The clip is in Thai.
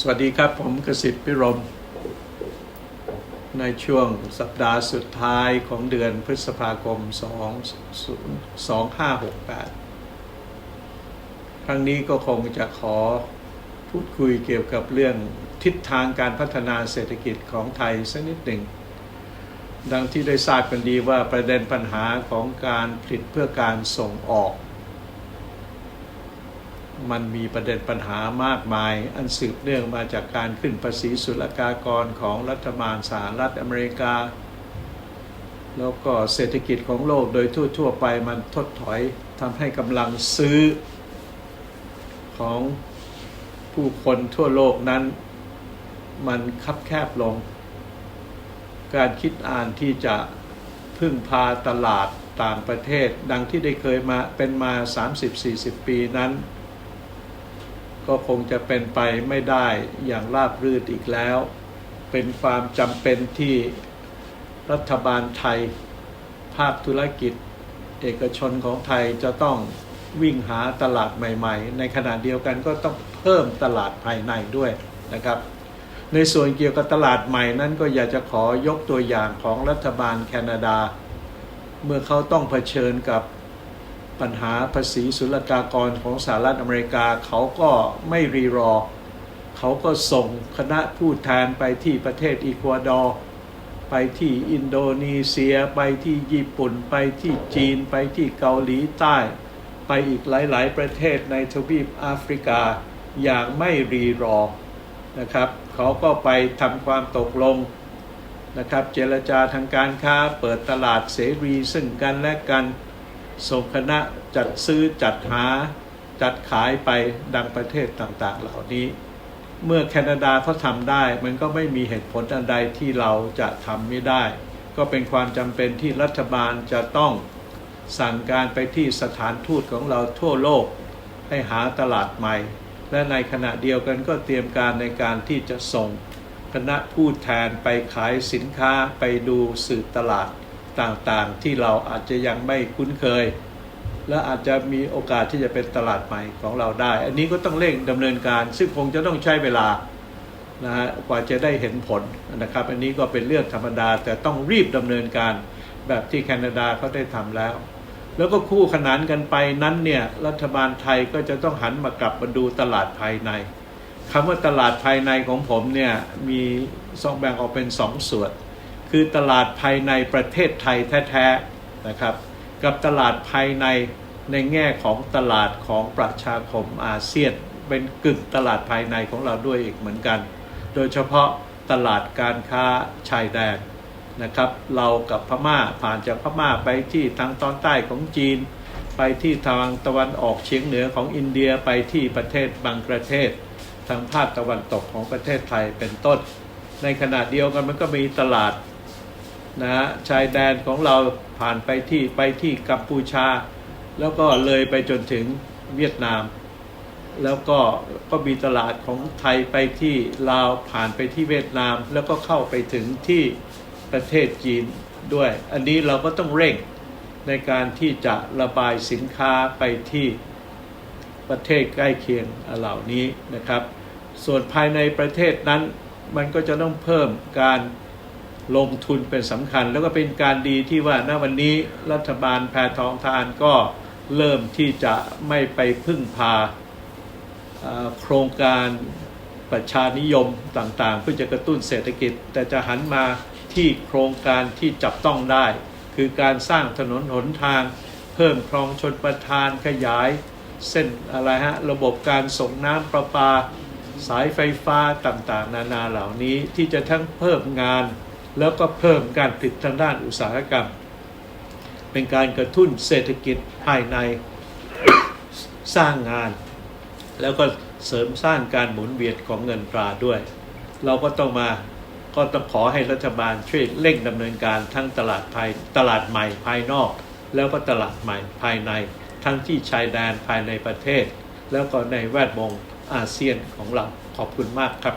สวัสดีครับ ผมกสิทธิ์พิรม ในช่วงสัปดาห์สุดท้ายของเดือนพฤษภาคม 2568 ครั้งนี้ก็คงจะขอพูดคุยเกี่ยวกับเรื่องทิศทางการพัฒนาเศรษฐกิจของไทยสักนิดหนึ่ง ดังที่ได้ทราบกันดีว่าประเด็นปัญหาของการผลิตเพื่อการส่งออก มันมีประเด็นปัญหามากมาย อันสืบเนื่องมาจากการขึ้นภาษีศุลกากรของรัฐบาลสหรัฐอเมริกา แล้วก็เศรษฐกิจของโลกโดยทั่ว ๆ ไปมันทดถอยทำให้กำลังซื้อ ของผู้คนทั่วโลกนั้น มันคับแคบลง การคิดอ่านที่จะพึ่งพาตลาดต่างประเทศ ดังที่ได้เคยมาเป็นมา 30-40 ปีนั้น ก็คงจะเป็นไปไม่ได้อย่างราบรื่นอีกแล้ว เป็นความจำเป็นที่รัฐบาลไทย ภาคธุรกิจ เอกชนของไทยจะต้องวิ่งหาตลาดใหม่ ๆ ในขณะเดียวกันก็ต้องเพิ่มตลาดภายในด้วยนะครับ ในส่วนเกี่ยวกับตลาดใหม่นั้นก็อยากจะขอยกตัวอย่างของรัฐบาลแคนาดา เมื่อเขาต้องเผชิญกับ ปัญหาภาษีศุลกากรของสหรัฐอเมริกาเขาก็ไม่รีรอ เขาก็ส่งคณะผู้แทนไปที่ประเทศอีกัวดอร์ไปที่อินโดนีเซีย ไปที่ญี่ปุ่น ไปที่จีน ไปที่เกาหลีใต้ ไปอีกหลาย ๆ ประเทศในทวีปแอฟริกาอย่างไม่รีรอนะครับเขาก็ไปทำความตกลงนะครับ เจรจาทางการค้าเปิดตลาดเสรีซึ่งกันและกัน ส่งคณะจัดซื้อจัดหาจัดขายไปดังประเทศต่างๆ เหล่านี้ เมื่อแคนาดาเขาทำได้ มันก็ไม่มีเหตุผลอันใดที่เราจะทำไม่ได้ ก็เป็นความจำเป็นที่รัฐบาลจะต้องสั่งการไปที่สถานทูตของเราทั่วโลก ให้หาตลาดใหม่ และในขณะเดียวกันก็เตรียมการในการที่จะส่งคณะผู้แทนไปขายสินค้าไปดูสืบตลาด ต่างๆ ที่เราอาจจะยังไม่คุ้นเคย และอาจจะมีโอกาสที่จะเป็นตลาดใหม่ของเราได้ อันนี้ก็ต้องเร่งดำเนินการ ซึ่งคงจะต้องใช้เวลานะฮะกว่าจะได้เห็นผลนะครับ อันนี้ก็เป็นเรื่องธรรมดา แต่ต้องรีบดำเนินการแบบที่แคนาดาเขาได้ทำแล้ว แล้วก็คู่ขนานกันไปนั้นเนี่ยรัฐบาลไทยก็จะต้องหันมากลับมาดูตลาดภายในคำว่าตลาดภายในของผมเนี่ยมีสองแบ่งออกเป็นสองส่วน คือตลาดภายในประเทศไทยแท้ๆนะครับ กับตลาดภายในในแง่ของตลาดของประชาคมอาเซียน เป็นกึ่งตลาดภายในของเราด้วยอีกเหมือนกัน โดยเฉพาะตลาดการค้าชายแดนนะครับ เรากับพม่าผ่านจากพม่าไปที่ทางตอนใต้ของจีน ไปที่ทางตะวันออกเฉียงเหนือของอินเดียไปที่ประเทศบังประเทศ ทางภาคตะวันตกของประเทศไทยเป็นต้น ในขณะเดียวกันมันก็มีตลาด นะฮะชายแดนของเราผ่านไปที่ไปที่กัมพูชา แล้วก็เลยไปจนถึงเวียดนาม แล้วก็ก็มีตลาดของไทยไปที่ลาวผ่านไปที่เวียดนาม แล้วก็เข้าไปถึงที่ประเทศจีนด้วย อันนี้เราก็ต้องเร่งในการที่จะระบายสินค้าไปที่ประเทศใกล้เคียงเหล่านี้นะครับ ส่วนภายในประเทศนั้นมันก็จะต้องเพิ่มการ ลงทุนเป็นสำคัญ แล้วก็เป็นการดีที่ว่าณวันนี้รัฐบาลแพทองทานก็เริ่มที่จะไม่ไปพึ่งพาโครงการประชานิยมต่างๆ เพื่อจะกระตุ้นเศรษฐกิจ แต่จะหันมาที่โครงการที่จับต้องได้ คือการสร้างถนนหนทาง เพิ่มคลองชนประทานขยาย เส้นอะไรฮะระบบการส่งน้ำประปา สายไฟฟ้าต่างๆ นานาเหล่านี้ที่จะทั้งเพิ่มงาน แล้วก็เพิ่มการผลิตทางด้านอุตสาหกรรม เป็นการกระตุ้นเศรษฐกิจภายในสร้างงาน แล้วก็เสริมสร้างการหมุนเวียนของเงินตราด้วย เราก็ต้องมาก็ต้องขอให้รัฐบาลช่วยเร่งดำเนินการทั้งตลาดภายตลาดใหม่ภายนอก แล้วก็ตลาดใหม่ภายใน ทั้งที่ชายแดนภายในประเทศ แล้วก็ในแวดวงอาเซียนของเราขอบคุณมากครับ